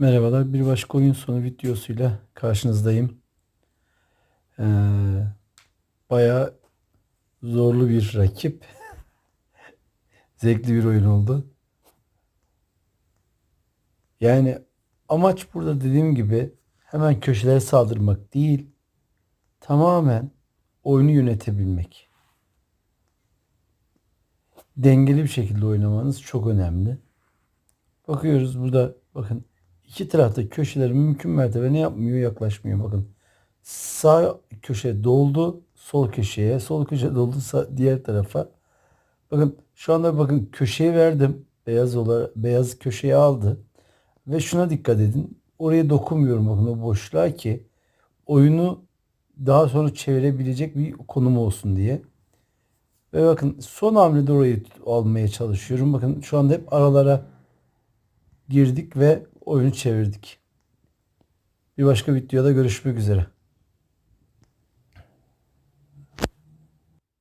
Merhabalar, bir başka oyun sonu videosuyla karşınızdayım. Ee, bayağı zorlu bir rakip. Zevkli bir oyun oldu. Yani amaç burada dediğim gibi hemen köşelere saldırmak değil, tamamen oyunu yönetebilmek. Dengeli bir şekilde oynamanız çok önemli. Bakıyoruz burada bakın iki tarafta köşeler mümkün mertebe ne yapmıyor yaklaşmıyor. Bakın sağ köşe doldu sol köşeye sol köşe doldu sağ, diğer tarafa. Bakın şu anda bakın köşeye verdim beyaz olarak beyaz köşeye aldı ve şuna dikkat edin oraya dokunmuyorum bakın o boşluğa ki oyunu daha sonra çevirebilecek bir konum olsun diye. Ve bakın son hamlede orayı almaya çalışıyorum. Bakın şu anda hep aralara girdik ve oyunu çevirdik. Bir başka videoda görüşmek üzere.